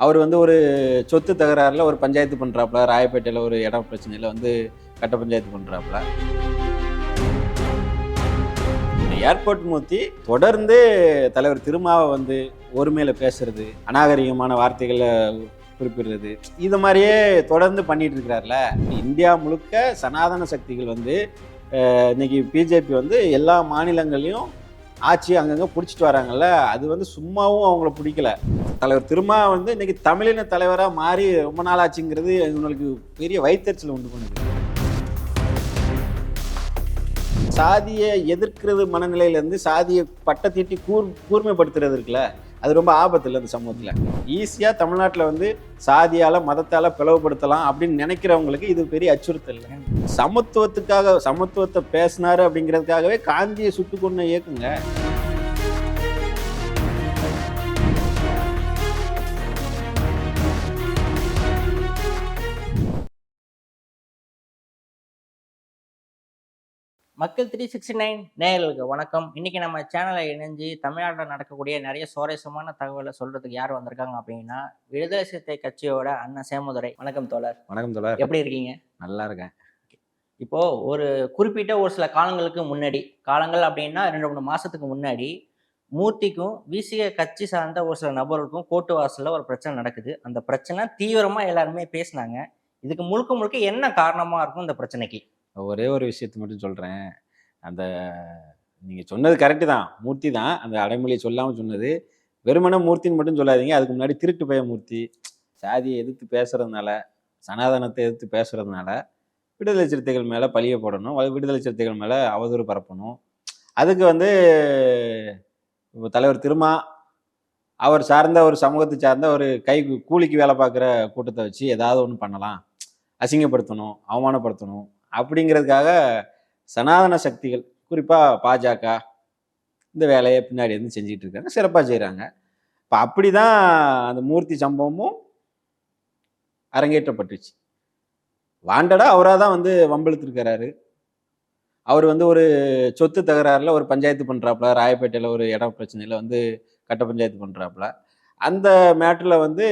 அவர் வந்து ஒரு சொத்து தகராறில் ஒரு பஞ்சாயத்து பண்ணுறாப்புல ராயப்பேட்டையில் ஒரு இடம் பிரச்சனையில் வந்து கட்ட பஞ்சாயத்து பண்ணுறாப்புல ஏர்போர்ட் மூர்த்தி தொடர்ந்து தலைவர் திருமாவை வந்து ஒருமையில் பேசுறது அநாகரிகமான வார்த்தைகளை குறிப்பிடுறது இது மாதிரியே தொடர்ந்து பண்ணிட்டு இருக்கிறார்ல. இந்தியா முழுக்க சனாதன சக்திகள் வந்து இன்னைக்கு பிஜேபி வந்து எல்லா மாநிலங்களையும் ஆட்சி அங்கங்கே பிடிச்சிட்டு வராங்கல்ல அது வந்து சும்மாவும் அவங்கள பிடிக்கல. தலைவர் திருமா வந்து இன்னைக்கு தமிழின தலைவராக மாறி ரொம்ப நாள் ஆச்சுங்கிறது உங்களுக்கு பெரிய வயிற்றுச்சல் உண்டு பண்ணுது. சாதியை எதிர்க்கிறது மனநிலையிலேருந்து சாதியை பட்டை தீட்டி கூர் கூர்மைப்படுத்துறது இருக்குல்ல அது ரொம்ப ஆபத்து இல்லை அந்த சமூகத்தில். ஈஸியாக தமிழ்நாட்டில் வந்து சாதியால் மதத்தால் பிளவுபடுத்தலாம் அப்படின்னு நினைக்கிறவங்களுக்கு இது பெரிய அச்சுறுத்தல் இல்லை. சமத்துவத்துக்காக சமத்துவத்தை பேசினார் அப்படிங்கிறதுக்காகவே காந்தியை சுட்டு கொண்டு இயக்குங்க. மக்கள் த்ரீ சிக்ஸ்டி நைன் நேயர்களுக்கு வணக்கம். இன்னைக்கு நம்ம சேனலை இணைஞ்சு தமிழ்நாட்டில் நடக்கக்கூடிய நிறைய சுவாரஸ்யமான தகவலை சொல்றதுக்கு யார் வந்திருக்காங்க அப்படின்னா விடுதலை சிறுத்தை கட்சியோட அண்ணன் சேமுதுரை. வணக்கம் தோழர். வணக்கம் தோழர். எப்படி இருக்கீங்க? நல்லா இருக்கேன். இப்போ ஒரு குறிப்பிட்ட ஒரு சில காலங்களுக்கு முன்னாடி காலங்கள் அப்படின்னா ரெண்டு மூணு மாசத்துக்கு முன்னாடி மூர்த்திக்கும் விசிக கட்சி சார்ந்த ஒரு சில நபர்களுக்கும் கோர்ட்டு வாசல்ல ஒரு பிரச்சனை நடக்குது. அந்த பிரச்சனை தீவிரமா எல்லாருமே பேசினாங்க. இதுக்கு முழுக்க முழுக்க என்ன காரணமா இருக்கும் இந்த பிரச்சனைக்கு? ஒரே ஒரு விஷயத்த மட்டும் சொல்கிறேன் அந்த நீங்கள் சொன்னது கரெக்டு தான். மூர்த்தி தான். அந்த அடைமொழியை சொல்லாமல் சொன்னது. வெறுமனே மூர்த்தின்னு மட்டும் சொல்லாதீங்க. அதுக்கு முன்னாடி திருட்டு பய மூர்த்தி. சாதியை எதிர்த்து பேசுறதுனால சனாதனத்தை எதிர்த்து பேசுகிறதுனால விடுதலை சிறுத்தைகள் மேலே பழிய போடணும். அது விடுதலை சிறுத்தைகள் மேலே அவதூறு பரப்பணும். அதுக்கு வந்து இப்போ தலைவர் திருமா அவர் சார்ந்த ஒரு சமூகத்தை சார்ந்த ஒரு கை கூலிக்கு வேலை பார்க்குற கூட்டத்தை வச்சு ஏதாவது ஒன்று பண்ணலாம். அசிங்கப்படுத்தணும். அவமானப்படுத்தணும். அப்படிங்கிறதுக்காக சனாதன சக்திகள் குறிப்பாக பாஜக இந்த வேலையை பின்னாடி இருந்து செஞ்சுட்டு இருக்காங்க சிறப்பாக செய்கிறாங்க இப்போ அப்படி தான் அந்த மூர்த்தி சம்பவமும் அரங்கேற்றப்பட்டுச்சு. வாண்டடா அவராக தான் வந்து வம்பிழுத்துருக்கிறாரு. அவர் வந்து ஒரு சொத்து தகராறுல ஒரு பஞ்சாயத்து பண்ணுறாப்புல ராயப்பேட்டையில் ஒரு இடம் பிரச்சனையில் வந்து கட்ட பஞ்சாயத்து பண்ணுறாப்புல அந்த மேட்டரில் வந்து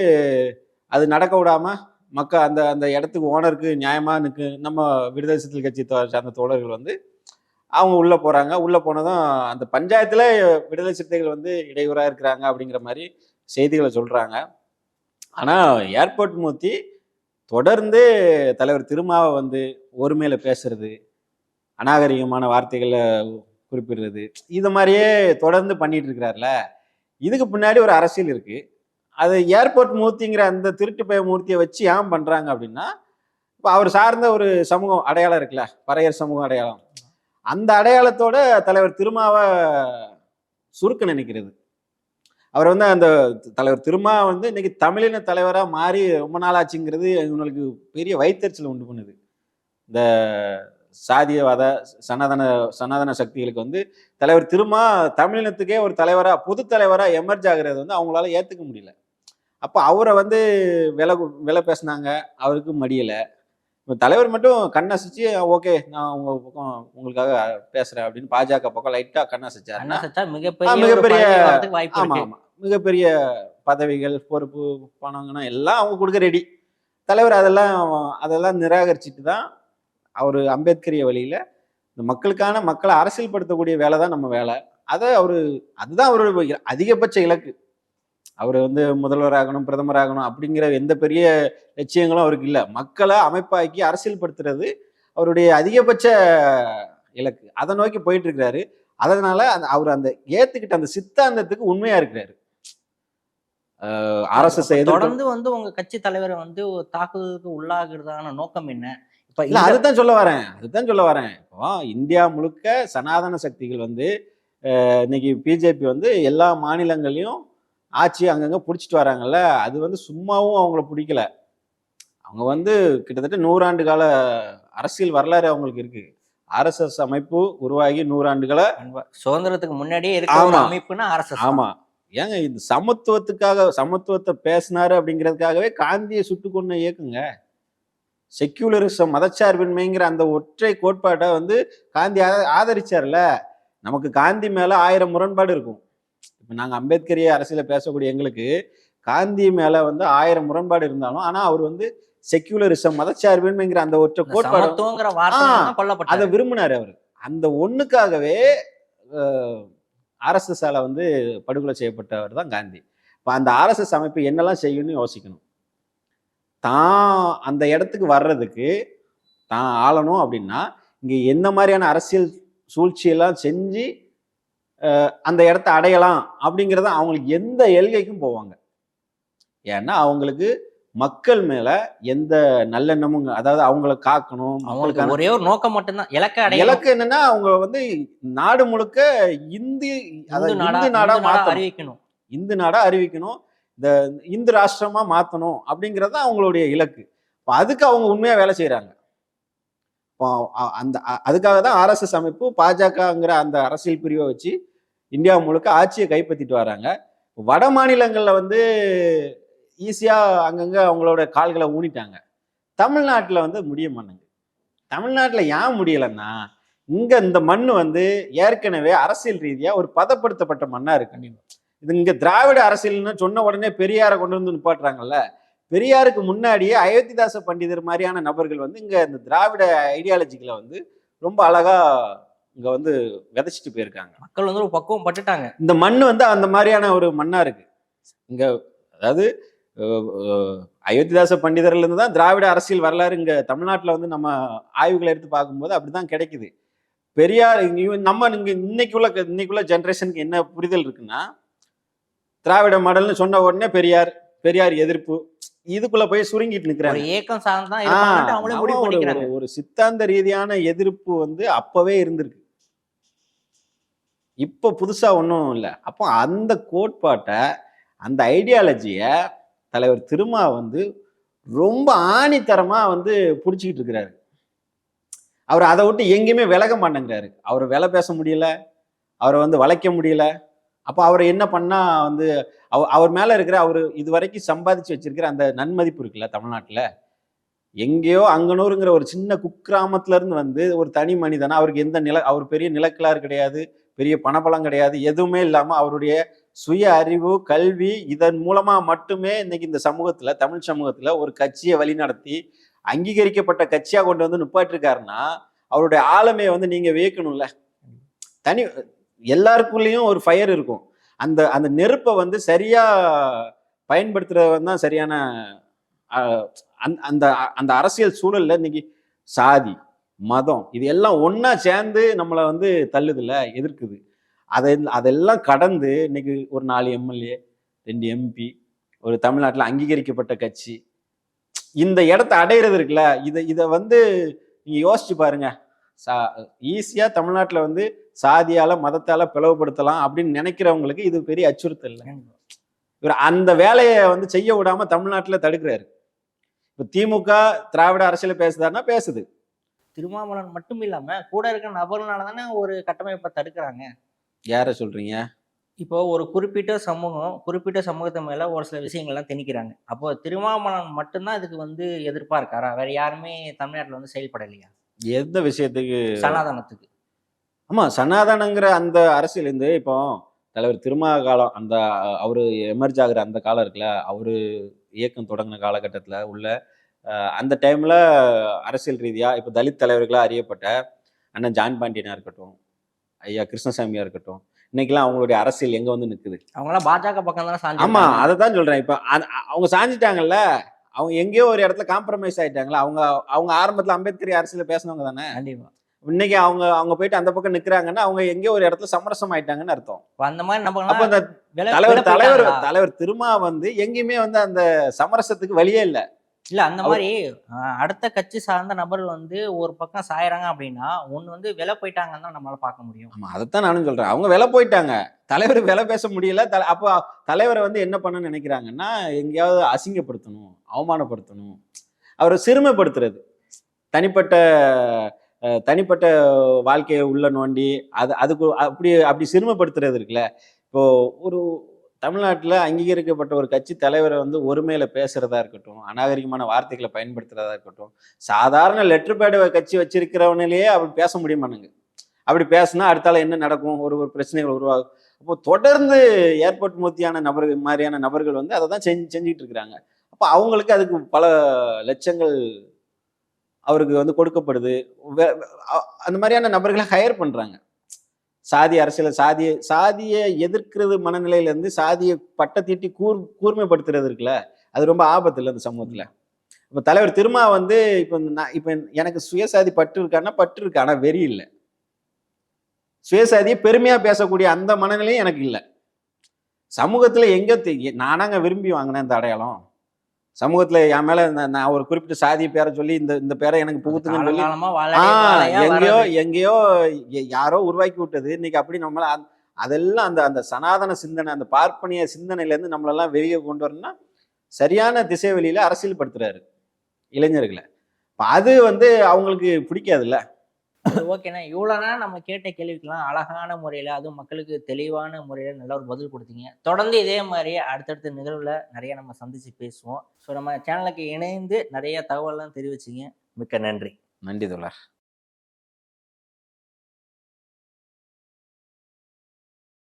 அது நடக்க விடாமல் மக்கள் அந்த அந்த இடத்துக்கு ஓனருக்கு நியாயமாக நிற்கு நம்ம விடுதலை சிறுத்தை கட்சி தோ- சார்ந்த தோழர்கள் வந்து அவங்க உள்ளே போகிறாங்க உள்ளே போனதும் அந்த பஞ்சாயத்தில் விடுதலை சிறுத்தைகள் வந்து இடையூறாக இருக்கிறாங்க அப்படிங்கிற மாதிரி செய்திகளை சொல்கிறாங்க ஆனால் ஏர்போர்ட் மூர்த்தி தொடர்ந்து தலைவர் திருமாவை வந்து ஒருமையில் பேசுறது அநாகரிகமான வார்த்தைகளை குறிப்பிடுறது இது மாதிரியே தொடர்ந்து பண்ணிட்டு இருக்கிறார்ல. இதுக்கு பின்னாடி ஒரு அரசியல் இருக்குது அது ஏர்போர்ட் மூர்த்திங்கிற அந்த திருட்டு பய மூர்த்தியை வச்சு ஏன் பண்ணுறாங்க அப்படின்னா இப்போ அவர் சார்ந்த ஒரு சமூகம் அடையாளம் இருக்குல்ல பறையர் சமூக அடையாளம். அந்த அடையாளத்தோட தலைவர் திருமாவை சுருக்க நினைக்கிறது. அவர் வந்து அந்த தலைவர் திருமா வந்து இன்னைக்கு தமிழின தலைவராக மாறி ரொம்ப நாள் ஆச்சுங்கிறது இவங்களுக்கு பெரிய வைத்தறிச்சல் உண்டு பண்ணுது. இந்த சாதியவாத சனாதன சனாதன சக்திகளுக்கு வந்து தலைவர் திருமா தமிழினத்துக்கே ஒரு தலைவராக பொது தலைவராக எமர்ஜ் ஆகுறது வந்து அவங்களால ஏற்றுக்க முடியல. அப்போ அவரை வந்து விலை விலை பேசுனாங்க. அவருக்கு மடியலை. தலைவர் மட்டும் கண்ணசிச்சு ஓகே நான் உங்க பக்கம் உங்களுக்காக பேசுறேன் அப்படின்னு பாஜக பக்கம் லைட்டா கண்ணசிச்சாருன்னா அண்ணா சச்சா ஆ, மிகப்பெரிய ஆமா ஆமா. மிகப்பெரிய பதவிகள் பொறுப்பு பணங்கனா எல்லாம் அவங்க கொடுக்க ரெடி தலைவர் அதெல்லாம் அதெல்லாம் நிராகரிச்சுட்டு தான் அவர் அம்பேத்கரிய வழியில இந்த மக்களுக்கான மக்களை அரசியல்படுத்தக்கூடிய வேலை தான் நம்ம வேலை. அதை அவர் அதுதான் அவரோட அதிகபட்ச இலக்கு. அவர் வந்து முதல்வராகணும் பிரதமராகணும் அப்படிங்கிற எந்த பெரிய லட்சியங்களும் அவருக்கு இல்லை. மக்களை அமைப்பாக்கி அரசியல்படுத்துறது அவருடைய அதிகபட்ச இலக்கு. அதை நோக்கி போயிட்டு இருக்கிறாரு அதனால அந்த அவர் அந்த ஏத்துக்கிட்ட அந்த சித்தாந்தத்துக்கு உண்மையா இருக்கிறாரு. ஆர்எஸ்எஸ் தொடர்ந்து வந்து உங்க கட்சி தலைவரை வந்து தாக்குதலுக்கு உள்ளாகிறதான நோக்கம் என்ன? இப்ப இல்ல அதுதான் சொல்ல வரேன். அதுதான் சொல்ல வரேன். இப்போ இந்தியா முழுக்க சனாதன சக்திகள் வந்து இன்னைக்கு பிஜேபி வந்து எல்லா மாநிலங்களையும் ஆட்சி அங்கங்க பிடிச்சிட்டு வராங்கல்ல அது வந்து சும்மாவும் அவங்கள பிடிக்கல. அவங்க வந்து கிட்டத்தட்ட நூறாண்டு கால அரசியல் வரலாறு அவங்களுக்கு இருக்கு. ஆர்எஸ்எஸ் அமைப்பு உருவாகி நூறாண்டுகளை சுதந்திரத்துக்கு முன்னாடியே இருக்க. அமைப்புனா அரசு ஆமா. ஏங்க இந்த சமத்துவத்துக்காக சமத்துவத்தை பேசினாரு அப்படிங்கிறதுக்காகவே காந்தியை சுட்டு கொண்டு இயக்குங்க. செக்யூலரிசம் மதச்சார்பின்மைங்கிற அந்த ஒற்றை கோட்பாட்டை வந்து காந்தி ஆத- ஆதரிச்சார்ல. நமக்கு காந்தி மேல ஆயிரம் முரண்பாடு இருக்கும். இப்போ நாங்க அம்பேத்கரிய அரசியல பேசக்கூடிய எங்களுக்கு காந்தி மேல வந்து ஆயிரம் முரண்பாடு இருந்தாலும் ஆனா அவர் வந்து செக்யூலரிசம் மதச்சார்பின்மைங்கிற அந்த ஒற்றை கோட்பாடு அதை விரும்பினாரு அவர். அந்த ஒண்ணுக்காகவே ஆர்எஸ்எஸ்ஸால வந்து படுகொலை செய்யப்பட்டவர் தான் காந்தி. இப்போ அந்த ஆர்எஸ்எஸ் அமைப்பு என்னெல்லாம் செய்யணும்னு யோசிக்கணும். தான் அந்த இடத்துக்கு வர்றதுக்கு தான் ஆளணும் அப்படின்னா இங்க என்ன மாதிரியான அரசியல் சூழ்ச்சியெல்லாம் செஞ்சு அந்த இடத்த அடையலாம் அப்படிங்கிறத அவங்களுக்கு எந்த எல்கைக்கும் போவாங்க. ஏன்னா அவங்களுக்கு மக்கள் மேல எந்த நல்லெண்ணமும் அதாவது அவங்கள காக்கணும் அவங்களுக்கு ஒரே ஒரு நோக்கம் மட்டும்தான் இலக்க இலக்கு என்னன்னா அவங்க வந்து நாடு முழுக்க இந்து அதாவது இந்து நாடா அறிவிக்கணும். இந்து நாடா அறிவிக்கணும். இந்த இந்து ராஷ்டிரமா மாத்தணும் அப்படிங்கிறது அவங்களுடைய இலக்கு. இப்போ அதுக்கு அவங்க உண்மையா வேலை செய்யறாங்க அந்த அதுக்காக தான் ஆர்எஸ்எஸ் அமைப்பு பாஜகங்கிற அந்த அரசியல் பிரிவை வச்சு இந்தியா முழுக்க ஆட்சியை கைப்பற்றிட்டு வராங்க. வட மாநிலங்களில் வந்து ஈஸியாக அங்கங்கே அவங்களோட கால்களை ஊனிட்டாங்க. தமிழ்நாட்டில் வந்து முடிய மாட்டாங்க தமிழ்நாட்டில் ஏன் முடியலைன்னா இங்கே இந்த மண் வந்து ஏற்கனவே அரசியல் ரீதியாக ஒரு பதப்படுத்தப்பட்ட மண்ணாக இருக்கு. இது இங்கே திராவிட அரசியல்னு சொன்ன உடனே பெரியாரை கொண்டு வந்து நிப்பாட்டுறாங்கல்ல பெரியாருக்கு முன்னாடியே அயோத்திதாச பண்டிதர் மாதிரியான நபர்கள் வந்து இங்க இந்த திராவிட ஐடியாலஜிகளை வந்து ரொம்ப அழகா இங்க வந்து விதைச்சிட்டு போயிருக்காங்க. மக்கள் வந்து ஒரு பக்குவம் பட்டுட்டாங்க. இந்த மண் வந்து அந்த மாதிரியான ஒரு மண்ணா இருக்கு. இங்க அதாவது அயோத்திதாச பண்டிதர்ல இருந்து தான் திராவிட அரசியல் வரலாறு இங்க தமிழ்நாட்டுல வந்து நம்ம ஆய்வுகளை எடுத்து பார்க்கும்போது அப்படிதான் கிடைக்குது. பெரியார் இங்க- நம்ம இங்க இன்னைக்குள்ள இன்னைக்குள்ள ஜென்ரேஷனுக்கு என்ன புரிதல் இருக்குன்னா திராவிட மாடல்னு சொன்ன உடனே பெரியார் பெரியார் எதிர்ப்பு இதுக்குள்ள போய் சுருங்கிட்டு நிக்கிறாங்க. ஏக்கம் சார்ந்தான் ஒரு சித்தாந்த ரீதியான எதிர்ப்பு வந்து அப்பவே இருந்திருக்கு. இப்போ புதுசா ஒன்றும் இல்லை. அப்போ அந்த கோட்பாட்டை அந்த ஐடியாலஜிய தலைவர் திருமா வந்து ரொம்ப ஆணித்தரமா வந்து பிடிச்சிக்கிட்டு இருக்கிறாரு. அவர் அதை விட்டு எங்கேயுமே விலக மாட்டேங்கிறாரு. அவர் விலை பேச முடியல. அவரை வந்து வளைக்க முடியல. அப்போ அவர் என்ன பண்ணால் வந்து அவ அவர் மேலே இருக்கிற அவர் இது வரைக்கும் சம்பாதிச்சு வச்சிருக்கிற அந்த நன்மதிப்பு இருக்குல்ல தமிழ்நாட்டில் எங்கேயோ அங்கனூருங்கிற ஒரு சின்ன குக்கிராமத்துலேருந்து வந்து ஒரு தனி மனிதனா அவருக்கு எந்த நில அவர் பெரிய நிலக்கிழார் கிடையாது பெரிய பணபலம் கிடையாது எதுவுமே இல்லாமல் அவருடைய சுய அறிவு கல்வி இதன் மூலமாக மட்டுமே இன்னைக்கு இந்த சமூகத்தில் தமிழ் சமூகத்தில் ஒரு கட்சியை வழிநடத்தி அங்கீகரிக்கப்பட்ட கட்சியாக கொண்டு வந்து நிப்பாட்டிருக்காருன்னா அவருடைய ஆளுமையை வந்து நீங்கள் வியக்கணும்ல. தனி எல்லாருக்குள்ளேயும் ஒரு ஃபயர் இருக்கும். அந்த அந்த நெருப்பை வந்து சரியா பயன்படுத்துறவன் தான் சரியான அந்த- அந்த அரசியல் சூழல்ல இன்னைக்கு சாதி மதம் இது எல்லாம் ஒன்றா சேர்ந்து நம்மளை வந்து தள்ளுதுல எதிர்க்குது. அதை அதெல்லாம் கடந்து இன்னைக்கு ஒரு நாலு எம்எல்ஏ ரெண்டு எம்பி ஒரு தமிழ்நாட்டில் அங்கீகரிக்கப்பட்ட கட்சி இந்த இடத்த அடையிறது இருக்குல்ல இதை இதை வந்து நீங்க யோசிச்சு பாருங்க. சா ஈஸியா தமிழ்நாட்டில் வந்து சாதியால மதத்தால பிளவுபடுத்தலாம் அப்படின்னு நினைக்கிறவங்களுக்கு இது பெரிய அச்சுறுத்தல் இல்லை. இவர் அந்த வேலையை வந்து செய்ய விடாம தமிழ்நாட்டுல தடுக்கிறாரு. இப்ப திமுக திராவிட அரசியல பேசுதான்னா பேசுது. திருமாவளவன் மட்டும் இல்லாம கூட இருக்கிற நபர்னால தானே ஒரு கட்டமைப்பை தடுக்கிறாங்க. யார சொல்றீங்க? இப்போ ஒரு குறிப்பிட்ட சமூகம் குறிப்பிட்ட சமூகத்து மேல ஒரு சில விஷயங்கள்லாம் திணிக்கிறாங்க. அப்போ திருமாவளவன் மட்டும்தான் இதுக்கு வந்து எதிர்ப்பா இருக்காரா? வேற யாருமே தமிழ்நாட்டுல வந்து செயல்படலையா? எந்த விஷயத்துக்கு? சனாதனத்துக்கு. ஆமா சனாதனங்கிற அந்த அரசியல் இருந்து இப்போ தலைவர் திருமா காலம் அந்த அவரு எமர்ஜ் ஆகுற அந்த காலம் இருக்குல்ல அவரு இயக்கம் தொடங்கின காலகட்டத்துல உள்ள அந்த டைம்ல அரசியல் ரீதியா இப்போ தலித் தலைவர்களா அறியப்பட்ட அண்ணன் ஜான் பாண்டியனா இருக்கட்டும் ஐயா கிருஷ்ணசாமியா இருக்கட்டும் இன்னைக்கெல்லாம் அவங்களுடைய அரசியல் எங்க வந்து நிக்குது? அவங்களாம் பாஜக பக்கம் தானே ஆமா சாஞ்சி அதை தான் சொல்றேன். இப்ப அவங்க சாஞ்சிட்டாங்கல்ல அவங்க எங்கேயோ ஒரு இடத்துல காம்ப்ரமைஸ் ஆயிட்டாங்களா அவங்க அவங்க ஆரம்பத்துல அம்பேத்கர் அரசியல பேசினவங்க தானே? கண்டிப்பா. இன்னைக்கு அவங்க அவங்க போயிட்டு அந்த பக்கம் நிக்கிறாங்கன்னா அவங்க எங்கேயோ ஒரு இடத்துல சமரசம் ஆயிட்டாங்கன்னு அர்த்தம். அந்த மாதிரி அப்ப நபர்கள்லாம் அந்த தலைவர் தலைவர்? தலைவர் திருமா வந்து எங்கேயுமே வந்து அந்த சமரசத்துக்கு வழியே இல்ல. இல்ல அந்த மாதிரி அடுத்த கட்சி சார்ந்த நபர்கள் வந்து ஒரு பக்கம் சாயறாங்க அப்படின்னா ஒண்ணு வந்து விலை போயிட்டாங்கன்னு தான் நம்மளால பார்க்க முடியும். ஆமா அதைத்தான் நானும் சொல்றேன். அவங்க விலை போயிட்டாங்க. தலைவர் விலை பேச முடியல. தல- அப்போ தலைவரை வந்து என்ன பண்ண நினைக்கிறாங்கன்னா எங்கேயாவது அசிங்கப்படுத்தணும் அவமானப்படுத்தணும். அவரை சிறுமைப்படுத்துறது. தனிப்பட்ட தனிப்பட்ட வாழ்க்கையை உள்ள நோண்டி அது அதுக்கு அப்படி அப்படி சிறுமைப்படுத்துறது இருக்குல்ல. இப்போ ஒரு தமிழ்நாட்டில் அங்கீகரிக்கப்பட்ட ஒரு கட்சி தலைவரை வந்து ஒருமையில பேசுறதா இருக்கட்டும் அநாகரிகமான வார்த்தைகளை பயன்படுத்துறதா இருக்கட்டும் சாதாரண லெட்டர் பேடு கட்சி வச்சிருக்கிறவனிலேயே அப்படி பேச முடியுமானுங்க. அப்படி பேசுனா அடுத்தால என்ன நடக்கும்? ஒரு ஒரு பிரச்சனைகள் உருவாகும். அப்போ தொடர்ந்து ஏர்போர்ட் மூர்த்தியான நபர்கள் மாதிரியான நபர்கள் வந்து அதை தான் செஞ்சு செஞ்சுட்டு இருக்கிறாங்க. அப்போ அவங்களுக்கு அதுக்கு பல லட்சங்கள் அவருக்கு வந்து கொடுக்கப்படுது. அந்த மாதிரியான நபர்களை ஹையர் பண்ணுறாங்க சாதி அரசியல் சாதிய சாதியை எதிர்க்கிறது மனநிலையிலேருந்து சாதியை பட்ட தீட்டி கூர் கூர்மைப்படுத்துறது இருக்குல்ல அது ரொம்ப ஆபத்து இல்லை அந்த சமூகத்தில். இப்போ தலைவர் திருமா வந்து இப்போ நான் இப்போ எனக்கு சுயசாதி பற்று இருக்கான்னா பற்று இருக்கு ஆனால் வெறி இல்லை. சுயசாதியை பெருமையாக பேசக்கூடிய அந்த மனநிலையும் எனக்கு இல்லை. சமூகத்தில் எங்கே நானாங்க விரும்பி வாங்கினேன் இந்த அடையாளம். சமூகத்துல என் மேல நான் நான் ஒரு குறிப்பிட்ட சாதி பேரை சொல்லி இந்த இந்த பேரை எனக்கு புகுத்துங்கன்னு சொல்லி எங்கேயோ. எங்கேயோ யாரோ உருவாக்கி விட்டது. இன்னைக்கு அப்படி நம்மள அதெல்லாம் அந்த அந்த சனாதன சிந்தனை அந்த பார்ப்பனிய சிந்தனையில இருந்து நம்மளெல்லாம் வெளியே கொண்டு வரணும்னா சரியான திசை வெளியில அரசியல் படுத்துறாரு இளைஞர்களை அது வந்து அவங்களுக்கு பிடிக்காதுல்ல. ஓகேண்ணா. இவ்வளோனா நம்ம கேட்ட கேள்விக்கெல்லாம் அழகான முறையில் அதுவும் மக்களுக்கு தெளிவான முறையில் நல்ல ஒரு பதில் கொடுத்தீங்க. தொடர்ந்து இதே மாதிரி அடுத்தடுத்த நிகழ்வில் நிறைய நம்ம சந்திச்சு பேசுவோம். ஸோ நம்ம சேனலுக்கு இணைந்து நிறைய தகவல்லாம் தெரிவிச்சிங்க. மிக்க நன்றி. நன்றி தோழர்.